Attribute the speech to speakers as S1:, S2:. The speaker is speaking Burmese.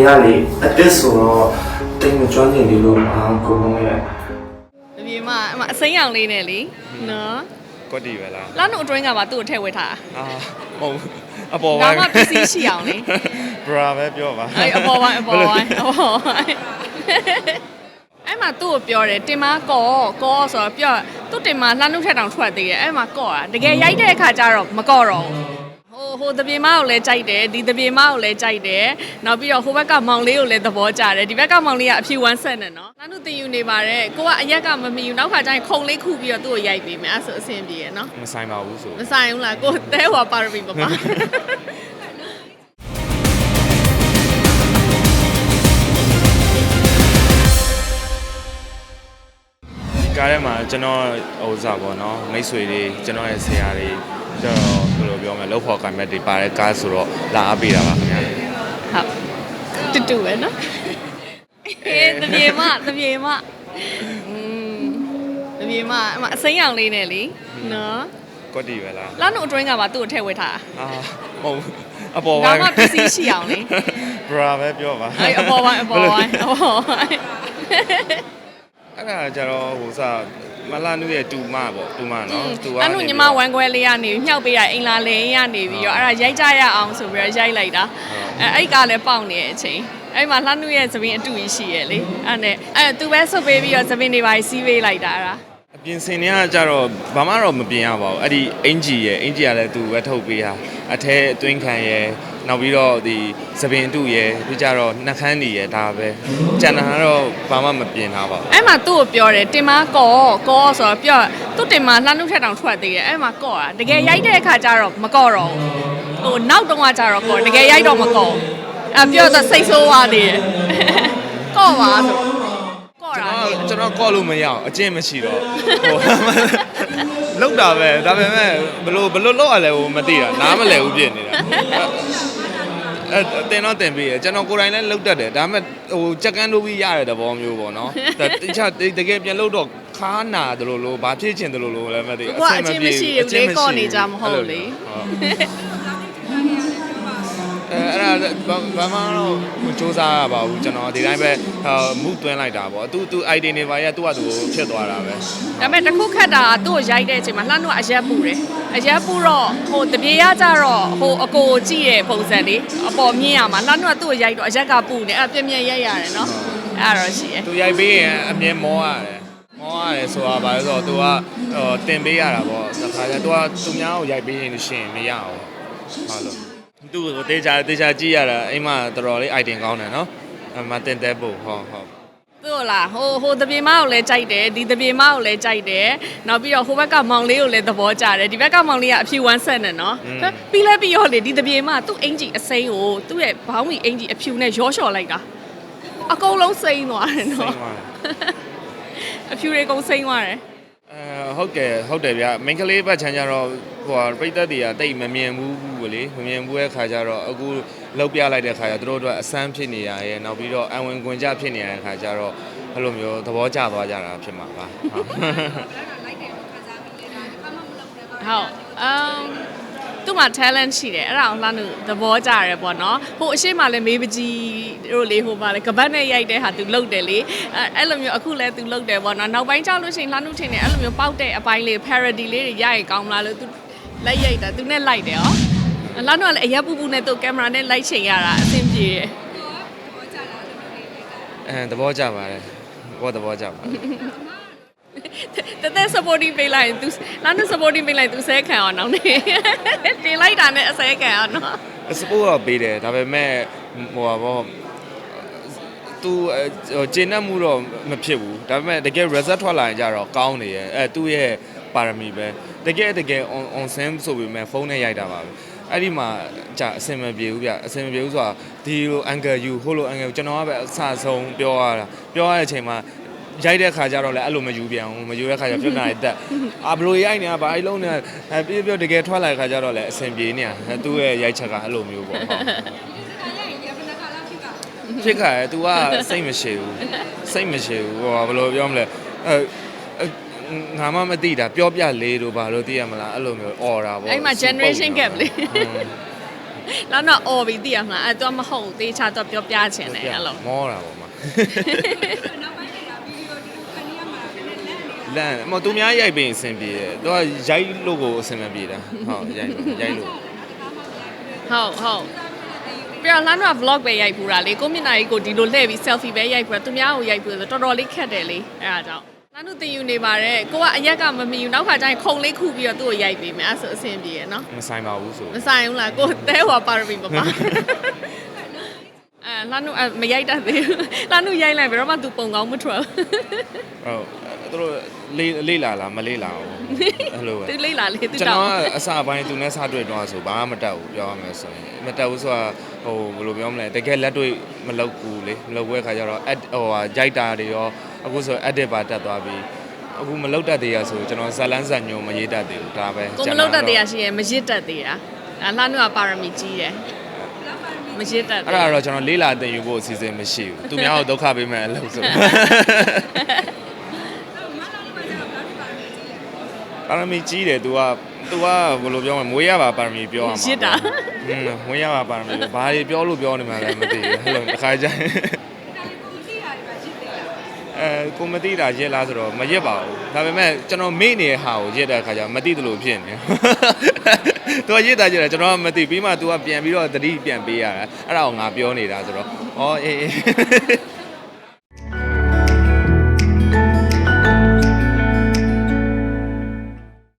S1: ပြင်ကလေအတစ်ဆိုတော့တိတ်မကျွမ်းကျင်သေးလို့အာကိုလုံးရဲ့
S2: အပြင်မှာအမအစိမ်းရောင်လေးနဲ့လေနော်
S3: ကွက်တီပဲလား
S2: လာနိုအတွင်းကပါသူ့ကိုထည့်ဝဲထား
S3: အာဟုတ်အပေါ်
S2: တာ
S3: ပိုင်း
S2: ဒါမှပစ္စည်းရှိအောင်လေ
S3: ဘရာပဲပြောပါ
S2: အဲ့အပေါ်ပိုင်းအပေါ်ပိုင်းအပေါ်ပိုင်းအဲ့မှာသူ့ကိုပြောတယ်တင်မကောကောဆိုတော့ပြောသူ့တင်မလှမ်းနှုတ်ထက်တောင်ထွက်သေးတယ်အဲ့မှာကောတာတကယ်ရိုက်တဲ့အခါကျတော့မကောတော့ဘူး ဟိုဟိုတပြေမကိုလည်းကြိုက်တယ်ဒီတပြေမကိုလည်းကြိုက်တယ်နောက်ပြီးတော့ဟိုဘက်ကမောင်လေးကိုလည်းသဘောကျတယ်ဒီဘက်ကမောင်လေးကအဖြူဝမ်းဆက်နေနော်လှမ်းနှုတ်တင်ယူနေပါတယ်ကိုကအရက်ကမမီဘူးနောက်ခါကျရင်ခုံလေးခုပြီးတော့သူ့ကိုရိုက်ပေးမယ်အဲ့ဆိုအဆင်ပြေရနော်
S3: မဆိုင်ပါဘူးဆို
S2: မဆိုင်ဘူးလားကိုတဲဟွာပါရမီမပါ
S3: ကားထဲမှာကျွန်တော်ဟိုစားပေါ့နော်မိတ်ဆွေတွေကျွန်တော်ရဲ့ဆရာတွေကျွန်တော်ဘယ်လိုပြောမလဲလောက်ဖို့ကံမဲ့တွေပါတဲ့ကားဆိုတော့လာအားပေးတာပါခင်ဗျာ
S2: ဟုတ်တူတူပဲနော်အေးတပြေမတပြေမอืมတပြေမအမအစိမ်းရောင်လေးနဲ့လေနော်
S3: ကွက်တီပဲလား
S2: လာနိုအတွင်းကပါသူ့ကိုထည့်ဝဲထား
S3: အာဟုတ်အပေါ်
S2: ဒါ
S3: ပိုင်း
S2: မှပစ္စည်းရှိအောင်လေ
S3: ဘရာပဲပြောပါ
S2: အဲ့အပေါ်ပိုင်းအပေါ်ပိုင်းအပေါ်ပိုင်း
S3: အဲ့ဒါကြတော့ဟိုစားမလာနုရဲ့တူမပေါ့တူမနော်တူ
S2: အဲ့လိုညီမဝမ်းခွဲလေးကနေမြှောက်ပေးရအင်္ဂလာလင်းရနေပြီးတော့အဲ့ဒါရိုက်ကြရအောင်ဆိုပြီးတော့ရိုက်လိုက်တာအဲ့အဲ့ကလည်းပေါက်နေတဲ့အချိန်အဲ့မှာလှနုရဲ့သပင်အတူကြီးရှိရဲ့လေအဲ့နဲ့အဲ့သူပဲဆုပ်ပေးပြီးတော့သပင်တွေပါစီးပေးလိုက်တာအဲ့ဒါ
S3: အပြင်စင်တွေကကြတော့ဘာမှတော့မပြင်ရပါဘူးအဲ့ဒီအင်ဂျီရဲ့အင်ဂျီကလည်းသူပဲထုတ်ပေးတာအထဲအတွင်းခံရဲ့ နောက်ပြီးတော့ဒီသပင်အတုရဲ့ပြီးကြတော့နှခမ်းနေရဲ့ဒါပဲကျန်တာကတော့ဘာမှမပြင်ထားပါဘူး
S2: အဲ့မှာသူ့ကိုပြောတယ်တင်မကောကောဆိုတော့ပြောသူ့တင်မလှမ်းနှုတ်ထက်တောင်ထွက်သေးတယ်အဲ့မှာကောတာတကယ်ရိုက်တဲ့အခါကျတော့မကောတော့ဘူးဟိုနောက်တုန်းကကျတော့ကောတကယ်ရိုက်တော့မကောအဲ့ပြောတော့စိတ်ဆိုးသွားသေးတယ်ကောပါဆိုကော
S3: ကျွန်
S2: တာ
S3: တော်
S2: လေ
S3: ကျွန်တော်ကော့လို့မရအောင်အကျင့်မရှိတော့ဟိုလောက်တာပဲဒါပေမဲ့ဘလို့ဘလို့လောက်ရလဲဟိုမသိတာနားမလဲဘူးဖြစ်နေတာ အဲတင်တော့တင်ပြီးရကျွန်တော်ကိုယ်တိုင်လည်းလောက်တတ်တယ်ဒါပေမဲ့ဟိုကြက်ကန်းလို့ပြီးရတဲ့သဘောမျိုးပေါ့နော်ဒါတခြားတကယ်ပြန်လို့တော့ခါနာတယ်လို့လို့ဘာဖြစ်ချင်တယ်လို့လို့လည်းမသိ
S2: ကိုကအချင်းမရှိဘူးလေကောနေကြမဟုတ်လေ
S3: အဲအဲ့ဒါဘာမှတော့မစူးစမ်းရပါဘူးကျွန်တော်ဒီတိုင်းပဲမူသွင်းလိုက်တာပေါ့သူသူ ID နေပါရသူ့ဟာသူဖြစ်သွားတာပဲ
S2: ဒါပေမဲ့တစ်ခုခက်တာကသူ့ကိုရိုက်တဲ့အချိန်မှာလှမ်းတော့အရက်ပူတယ်အရက်ပူတော့ဟိုတပြေရကြတော့ဟိုအကိုကိုကြည့်ရဲ့ပုံစံလေးအပေါ်မြင်ရမှာလှမ်းတော့သူ့ကိုရိုက်တော့အရက်ကပူနေအဲ့ပြင်းပြင်းရိုက်ရတယ်နော်အဲ့ဒါတော့ရှိရဲ့
S3: သူရိုက်ပေးရင်အမြင်မောရတယ်မောရတယ်ဆိုတာဘာလဲဆိုတော့ तू ကဟိုတင်ပေးရတာပေါ့တခါကျ तू ကသူများကိုရိုက်ပေးရင်ရှင်မရအောင်ဟာလို့ သူ့ကိုတေချာတေချာကြည့်ရတာအိမ်မှာတော်တော်လေး item ကောင်းတယ်နော်အမတင်တဲ့ဖို့ဟုတ်ဟုတ်
S2: သူ့ကိုလားဟိုဟိုတပြေမကိုလည်းကြိုက်တယ်ဒီတပြေမကိုလည်းကြိုက်တယ်နောက်ပြီးတော့ဟိုဘက်ကမောင်လေးကိုလည်းသဘောကျတယ်ဒီဘက်ကမောင်လေးကအဖြူဝမ်းဆက်နေနော်ပြီးလဲပြီးရောလေဒီတပြေမသူ့အင်ကြီးအစိမ်းကိုသူ့ရဲ့ဘောင်းမီအင်ကြီးအဖြူနဲ့ရောလျှော်လိုက်တာအကုန်လုံးစိမ်းသွားတယ်
S3: စိ
S2: နော်
S3: တ်သွားတယ်
S2: အဖြူတွေအကုန်စိမ်းသွားတယ်
S3: အဲဟုတ်တယ်ဟုတ်တယ်ဗျာမိန်းကလေးဘက်ချမ်းကြတော့ ဟိုပြိသက်တွေကတိတ်မမြင်ဘူးဘူးလေမမြင်ဘူးရဲ့ခါကျတော့အခုလောက်ပြလိုက်တဲ့ခါကျသူတို့အတွက်အဆန်းဖြစ်နေရရဲ့နောက်ပြီးတော့အဝင်ကွင်ကြဖြစ်နေရတဲ့ခါကျတော့အဲ့လိုမျိုးသဘောကျသွားကြတာဖြစ်မှာပါဟုတ်
S2: ဟုတ်အမ်သူ့မှာ talent ရှိတယ်အဲ့ဒါအောင်လှမ်းလို့သဘောကျတယ်ပေါ့နော်ဟိုအရှိမလည်းမေးပကြီးတို့လေဟိုပါလေကပတ်နဲ့ရိုက်တဲ့ဟာသူလုတ်တယ်လေအဲ့အဲ့လိုမျိုးအခုလည်းသူလုတ်တယ်ပေါ့နော်နောက်ပိုင်းကျလို့ရှိရင်လှမ်းလို့ထင်တယ်အဲ့လိုမျိုးပေါက်တဲ့အပိုင်းလေး parody လေးတွေရရင်ကောင်းမလားလို့သူ လက်ရိုက်တာသူနဲ့လိုက်တယ်ဟောလှမ်းတော့လည်းအရက်ပူပူနဲ့သူကင်မရာနဲ့လိုက်ချိန်ရတာအဆင်ပြေတယ်
S3: အဲသဘောကျပါတယ်ဘောသဘောကျပါတယ်
S2: တသက် supporting ပေးလိုက်ရင် तू လှမ်းလို့ supporting ပေးလိုက် तू ဆဲခံအောင်နောက်နေတင်လိုက်တာနဲ့အဆဲခံအောင်နော်
S3: စပို့တော့ပေးတယ်ဒါပေမဲ့ဟိုပါဘောသူကျင်းတတ်မှုတော့မဖြစ်ဘူးဒါပေမဲ့တကယ် result ထွက်လာရင်ကြတော့ကောင်းနေရဲ့အဲသူ့ရဲ့ပါရမီပဲ တကယ်တကယ် on on sim ဆိုပေမဲ့ဖုန်းနဲ့ရိုက်တာပါပဲအဲ့ဒီမှာじゃအဆင်မပြေဘူးဗျအဆင်မပြေဘူးဆိုတာဒီလို angle you ဟိုလို angle ကျွန်တော်ကပဲအဆဆုံးပြောရတာပြောရတဲ့အချိန်မှာရိုက်တဲ့ခါကျတော့လည်းအဲ့လိုမယူပြန်ဘူးမယူတဲ့ခါကျပြဿနာတွေတက်အာဘလို့ရိုက်နေတာဗာအဲ့လုံးနဲ့အဲပြပြတကယ်ထွက်လာတဲ့ခါကျတော့လည်းအဆင်ပြေနေတာသူ့ရဲ့ရိုက်ချက်ကအဲ့လိုမျိုးပေါ့ဟုတ် ဖြစ်ခါရယ် तू ကစိတ်မရှိဘူးစိတ်မရှိဘူးဟိုဘယ်လိုပြောမလဲအဲ ငါမှမသိတာပြောပြလေးတို့ဘာလို့သိရမလားအဲ့လိုမျိုးអော်တာပေါ့
S2: အဲ့မှာ generation gap လေ
S3: ဟ
S2: လာတော့အော်ပြီးသိရမှာအဲ့တော့မဟုတ်ဘူးတေးချတော့ပြောပြချင်တယ်အဲ့လို
S3: မောတာပေါ့မှာလန်မသူများရိုက်ပင်အဆင်ပြေတယ်သူကရိုက်လို့ကိုအဆင်မပြေတာဟုတ်ရိုက်လို့ရိုက်လို့
S2: ဟုတ်ဟုတ်ပြတော့လမ်းတော့ vlog ပဲရိုက်ပူတာလေကိုမျက်နှာကြီးကိုဒီလိုလှည့်ပြီး selfie ပဲရိုက်ပူတာသူများကိုရိုက်ပူဆိုတော်တော်လေးခက်တယ်လေအဲ့ဒါကြောင့် လမ်းတို့တင်ယူနေပါတယ်ကိုကအရက်ကမမီဘူးနောက်ခါကျရင်ခုံလေးခုပြီးတော့သူ့ကိုရိုက်ပေးမယ်အဲ့ဆိုအဆင်ပြေရနော်
S3: မဆိုင်ပါဘူးဆို
S2: မဆိုင်ဘူးလားကိုတဲဟောပါရမီမပါအဲလမ်းတို့အဲ့မရိုက်တတ်သေးဘူးလမ်းတို့ရိုက်လိုက်ဘယ်တော့မှသူပုံကောင်းမထွက်ဘူး
S3: ဟုတ် သူတို့လေးလေးလာလားမလေးလာဘူးအဲ့လိုပဲ
S2: သူလိမ့်လာလေသူ
S3: ကျွန်
S2: တော
S3: တော်
S2: င်း
S3: ကအစပိုင်းသူနဲ့စတွေ့တော့ဆိုဘာမှမတက်ဘူးပြောရမယ်ဆိုရင်မတက်ဘူးဆိုတာဟိုဘယ်လိုပြောမလဲတကယ်လက်တွေ့မလုပ်ဘူးလေမလုပ်ဘူးတဲ့ခါကျတော့ add ဟိုဟာဂျိုက်တာတွေရောအခုဆို edit ပါတက်သွားပြီအခုမလုပ်တတ်သေးရဆိုကျွန်တော်ဇလန်းဇန်ညုံမရေးတတ်သေးဘူးဒါပဲ
S2: ကိုမလုပ်တတ်သေးရရှိရင်မရစ်တတ်သေးတာအဲလှမ်းတို့ကပါရမီကြီးတယ်မရစ်တတ်
S3: အဲ့ဒါတော့ကျွန်တော်လေးလာတင်ယူဖို့အစီအစဉ်မရှိဘူးသူများကိုဒုက္ခပေးမယ်အလုပ်ဆို ပါရမီကြီးတယ် तू က तू ကဘယ်လိုပြောမလဲမွေးရပါပါရမီပြောရမှာ
S2: ရစ်တာ
S3: อืมမွေးရပါပါရမီဘာတွေပြောလို့ပြောနေမှလည်းမသိဘူးအဲ့လိုတစ်ခါကျရင်အဲကိုမသိတာရက်လားဆိုတော့မရက်ပါဘူးဒါပေမဲ့ကျွန်တော်မေ့နေတဲ့ဟာကိုရက်တဲ့အခါကျတော့မသိသလိုဖြစ်နေ သူကရက်တာကြတယ်ကျွန်တော်ကမသိပြီးမှ तू ကပြန်ပြီးတော့သတိပြန်ပေးရတာအဲ့ဒါကိုငါပြောနေတာဆိုတော့ဩအေးအေး